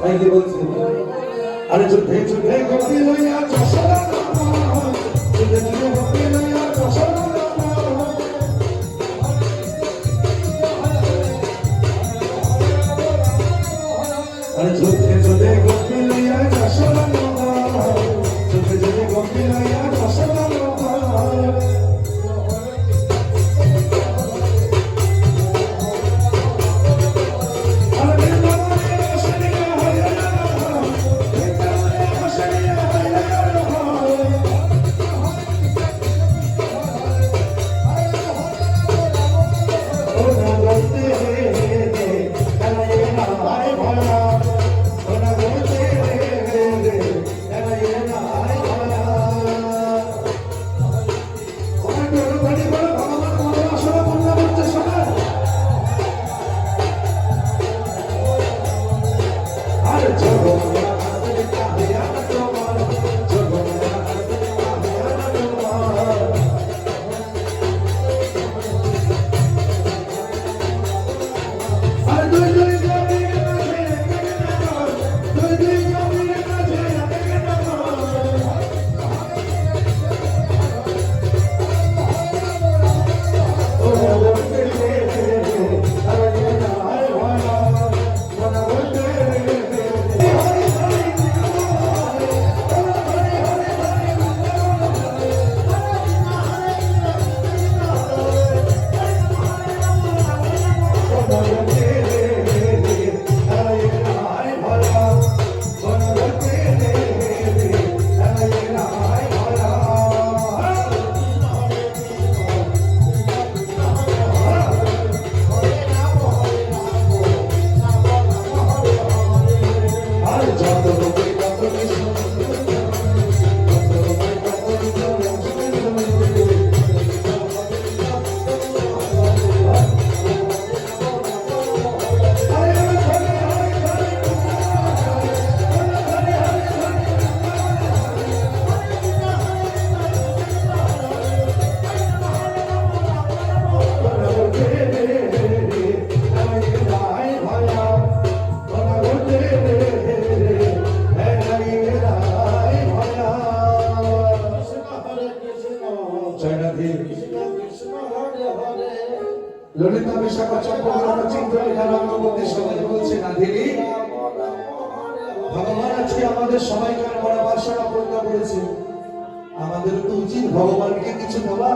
তাই কি বলছি? আরে যুদ্ধে যুদ্ধে গোপী লইয়া যশোদা যুদ্ধে যুদ্ধে গোপী লইয়া যশোদা আরে যুদ্ধে যুদ্ধে গোপী লইয়া যশোদা যুদ্ধে যুদ্ধে যশোদা ভগবানকে কিছু দেওয়া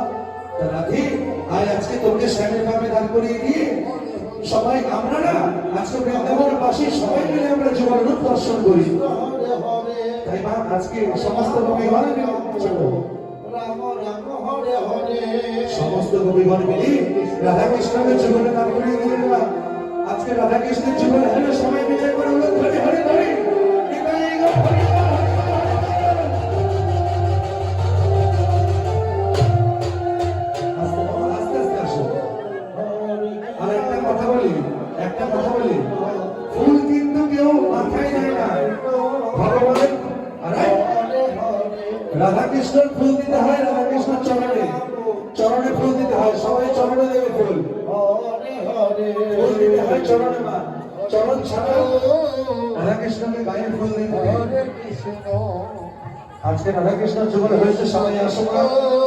রাধি, আয় আজকে তোকে স্বামীর ভাবে দান করিয়ে দিয়ে, সবাই আমরা না, আজকে বৃন্দাবন বাসী, সবাই মিলে আমরা জীবন রূপ দর্শন করি। তাই মা, আজকে সমস্ত কবিগণ চলো। সমস্ত কবিগণ মিলে রাধা কৃষ্ণকে জীবনে দান করিয়ে দিলেন না। আজকে রাধা কৃষ্ণের জীবনে হলে সবাই মিলে করে ধরে ধরে। ধরে একটা কথা বলি। ফুল কিন্তু কেউ মাথায় দেয় না। রাধা কৃষ্ণের ফুল দিতে হয় রাধা কৃষ্ণের চরণে। চরণে ফুল দিতে হয়, সবাই চরণে দেবে ফুল। দিতে হয় চরণে মা। চরণ ছাড়া রাধা কৃষ্ণকে গায়ে ফুল দিতে হয়। আজকে রাধা কৃষ্ণ জীবনে হয়েছে, সবাই আসো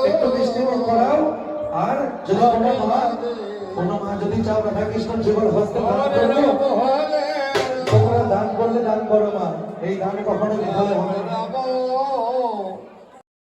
একটু মিষ্টি মুখ করাও। আর যদি কোনো মা কোনো মা যদি চাও রাধা কৃষ্ণ জীবন হস্তে দান তোমরা দান করলে দান করো মা। এই দান কখনো বিফলে হবে না।